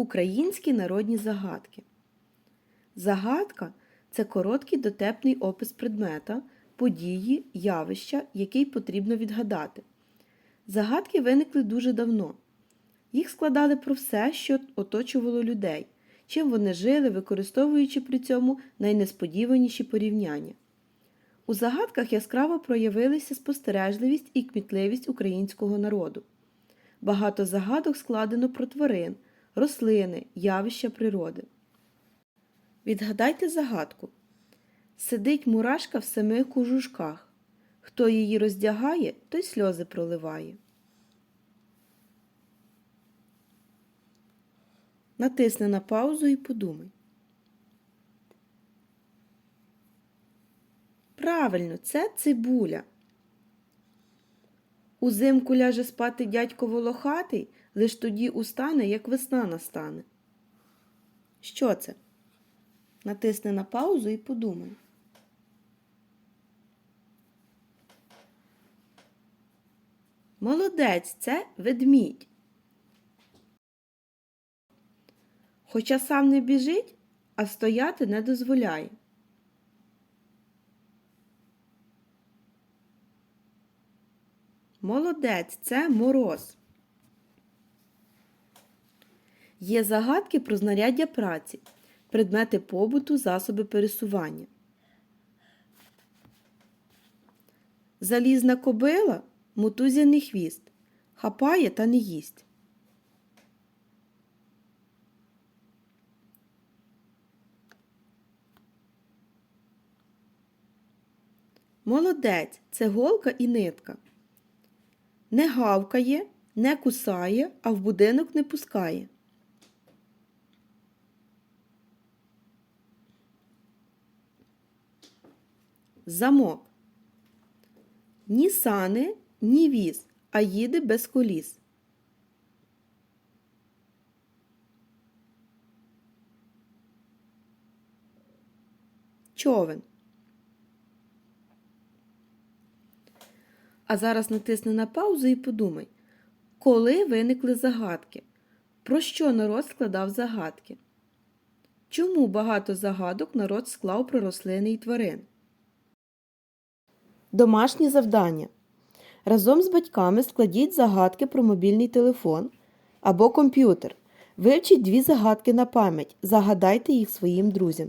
Українські народні загадки. Загадка це короткий дотепний опис предмета, події, явища, який потрібно відгадати. Загадки виникли дуже давно. Їх складали про все, що оточувало людей, чим вони жили, використовуючи при цьому найнесподіваніші порівняння. У загадках яскраво проявилися спостережливість і кмітливість українського народу. Багато загадок складено про тварин, рослини, явища природи. Відгадайте загадку. Сидить мурашка в семи кожушках. Хто її роздягає, той сльози проливає. Натисни на паузу і подумай. Правильно, це цибуля. Узимку ляже спати дядько волохатий, лиш тоді устане, як весна настане. Що це? Натисни на паузу і подумай. Молодець, це ведмідь. Хоча сам не біжить, а стояти не дозволяє. Молодець, це мороз. Є загадки про знаряддя праці, предмети побуту, засоби пересування. Залізна кобила мотузяний хвіст, хапає та не їсть. Молодець це голка і нитка. Не гавкає, не кусає, а в будинок не пускає. Замок. Ні сани, ні віз, а їде без коліс. Човен. А зараз натисни на паузу і подумай, коли виникли загадки? Про що народ складав загадки? Чому багато загадок народ склав про рослини і тварин? Домашні завдання. Разом з батьками складіть загадки про мобільний телефон або комп'ютер. Вивчіть дві загадки на пам'ять. Загадайте їх своїм друзям.